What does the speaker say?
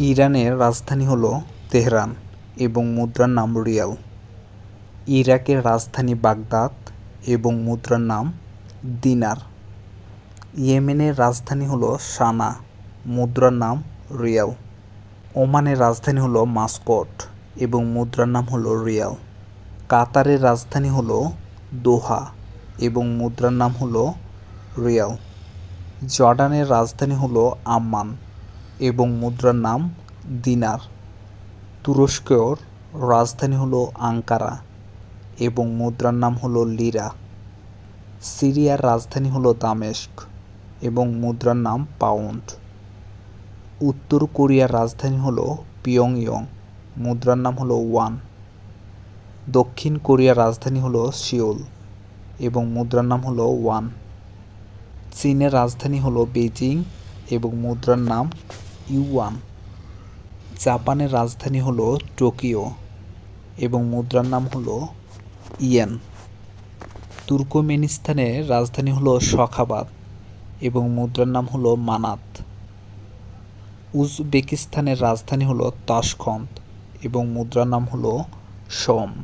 ইরানের রাজধানী হলো তেহরান এবং মুদ্রার নাম রিয়াল। ইরাকের রাজধানী বাগদাদ এবং মুদ্রার নাম দিনার। ইয়েমেনের রাজধানী হলো সানা, মুদ্রার নাম রিয়াল। ওমানের রাজধানী হলো মাস্কট এবং মুদ্রার নাম হলো রিয়াল। কাতারের রাজধানী হলো দোহা এবং মুদ্রার নাম হলো রিয়াল। জর্ডানের রাজধানী হলো আম্মান। এবং মুদ্রার নাম দিনার। তুরস্কের রাজধানী হলো আঙ্কারা এবং মুদ্রার নাম হলো লিরা। সিরিয়ার রাজধানী হলো দামেস্ক এবং মুদ্রার নাম পাউন্ড। উত্তর কোরিয়ার রাজধানী হলো পিয়ংইয়ং, মুদ্রার নাম হলো ওয়ান। দক্ষিণ কোরিয়ার রাজধানী হলো সিওল এবং মুদ্রার নাম হলো ওয়ান। চীনের রাজধানী হলো বেজিং এবং মুদ্রার নাম ইউয়ান জাপানের রাজধানী হলো টোকিও এবং মুদ্রার নাম হলো ইয়েন। তুর্কমেনিস্তানের রাজধানী হলো শখাবাদ এবং মুদ্রার নাম হলো মানাত। উজবেকিস্তানের রাজধানী হলো তাশখন্দ এবং মুদ্রার নাম হলো সোম